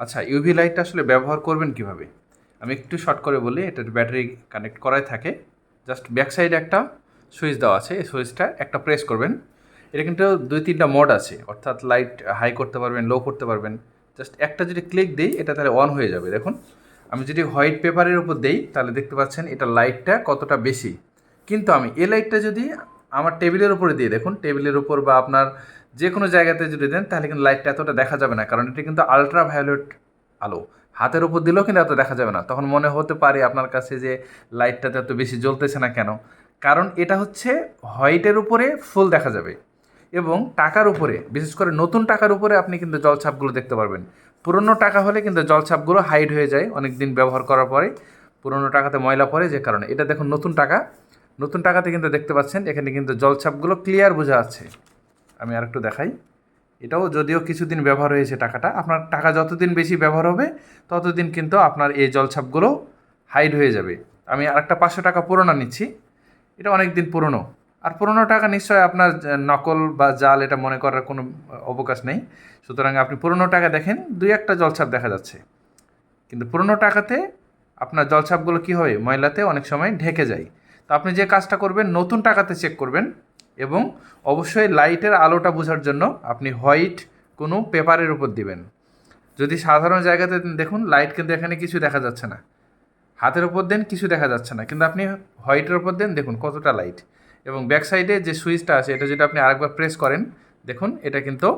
আচ্ছা ইউভি লাইটটা আসলে ব্যবহার করবেন কীভাবে? আমি একটু শর্ট করে বলি, এটার ব্যাটারি কানেক্ট করাই থাকে। জাস্ট ব্যাক সাইডে একটা সুইচ দেওয়া আছে, এই সুইচটা একটা প্রেস করবেন। এটা কিন্তু দুই তিনটা মোড আছে, অর্থাৎ লাইট হাই করতে পারবেন লো করতে পারবেন। জাস্ট একটা যদি ক্লিক দিই, এটা তাহলে অন হয়ে যাবে। দেখুন, আমি যদি হোয়াইট পেপারের উপর দেই, তাহলে দেখতে পাচ্ছেন এটা লাইটটা কতটা বেশি। কিন্তু আমি এই লাইটটা যদি আমার টেবিলের উপরে দিয়ে দেখুন, টেবিলের উপর বা আপনার যে কোনো জায়গাতে যদি দেন, তাহলে কিন্তু লাইটটা এতটা দেখা যাবে না, কারণ এটা কিন্তু আলট্রা ভায়োলেট আলো। হাতের উপর দিলেও কিন্তু এত দেখা যাবে না। তখন মনে হতে পারে আপনার কাছে যে লাইটটাতে এত বেশি জ্বলতেছে না কেন? কারণ এটা হচ্ছে হোয়াইটের উপরে ফুল দেখা যাবে এবং টাকার উপরে, বিশেষ করে নতুন টাকার উপরে আপনি কিন্তু জলছাপগুলো দেখতে পারবেন। পুরনো টাকা হলে কিন্তু জলছাপগুলো হাইড হয়ে যায় অনেক দিন ব্যবহার করার পরে। পুরনো টাকাতে ময়লা পড়ে যে কারণে। এটা দেখুন নতুন টাকা। নতুন টাকাতে কিন্তু দেখতে পাচ্ছেন, এখানে কিন্তু জলছাপগুলো ক্লিয়ার বোঝা যাচ্ছে আমি আরেকটু দেখাই। এটাও যদিও কিছুদিন ব্যবহার হয়েছে টাকাটা, আপনার টাকা যতদিন বেশি ব্যবহার হবে, ততদিন কিন্তু আপনার এই জলছাপগুলো হাইড হয়ে যাবে। আমি আরেকটা পাঁচশো টাকা পুরোনো নিচ্ছি। এটা অনেক দিন পুরনো। আর পুরনো টাকা নিশ্চয় আপনার নকল বা জাল, এটা মনে করার কোনো অবকাশ নেই। সুতরাং আপনি পুরনো টাকা দেখেন, দুই একটা জলছাপ দেখা যাচ্ছে। কিন্তু পুরনো টাকাতে আপনার জলছাপগুলো কী হয়? ময়লাতে অনেক সময় ঢেকে যায়। তো আপনি যে কাজটা করবেন, নতুন টাকাতে চেক করবেন এবং অবশ্যই লাইটের আলোটা বোঝার জন্য আপনি হোয়াইট কোনো পেপারের উপর দিবেন। যদি সাধারণ জায়গাতে দেখুন লাইট কিন্তু এখানে কিছু দেখা যাচ্ছে না। হাতের উপর দেন, কিছু দেখা যাচ্ছে না। কিন্তু আপনি হোয়াইটের উপর দেন, দেখুন কতটা লাইট এবং ব্যাক সাইডে যে সুইচটা আছে, এটা যদি আপনি আরেকবার প্রেস করেন, দেখুন এটা কিন্তু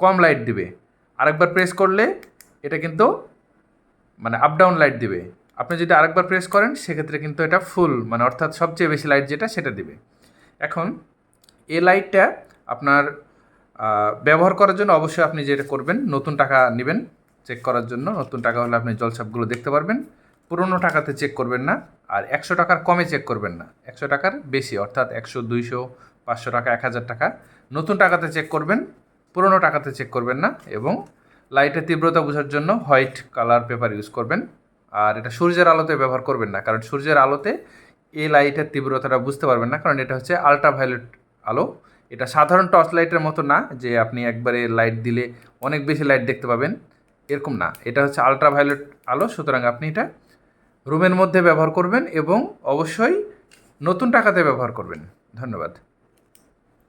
কম লাইট দিবে। আরেকবার প্রেস করলে এটা কিন্তু মানে আপ ডাউন লাইট দিবে। আপনি যদি আরেকবার প্রেস করেন, সেক্ষেত্রে কিন্তু এটা ফুল মানে অর্থাৎ সবচেয়ে বেশি লাইট যেটা, সেটা দিবে। এখন এ লাইটটা আপনার ব্যবহার করার জন্য অবশ্যই আপনি যেটা করবেন, নতুন টাকা নেবেন চেক করার জন্য। নতুন টাকা হলে আপনি জলছাপগুলো দেখতে পারবেন। পুরনো টাকাতে চেক করবেন না, আর একশো টাকার কমে চেক করবেন না। একশো টাকার বেশি, অর্থাৎ একশো, দুইশো, পাঁচশো টাকা, এক হাজার টাকা। নতুন টাকাতে চেক করবেন, পুরনো টাকাতে চেক করবেন না, এবং লাইটের তীব্রতা বোঝার জন্য হোয়াইট কালার পেপার ইউজ করবেন। আর এটা সূর্যের আলোতে ব্যবহার করবেন না, কারণ সূর্যের আলোতে এই লাইটের তীব্রতাটা বুঝতে পারবেন না, কারণ এটা হচ্ছে আলট্রা ভায়োলেট আলো। এটা সাধারণ টর্চ লাইটের মতো না, যে আপনি একবারে লাইট দিলে অনেক বেশি লাইট দেখতে পাবেন, এরকম না। এটা হচ্ছে আলট্রা ভায়োলেট আলো, সুতরাং আপনি এটা রুমের মধ্যে ব্যবহার করবেন এবং অবশ্যই নতুন টাকাতে ব্যবহার করবেন। ধন্যবাদ।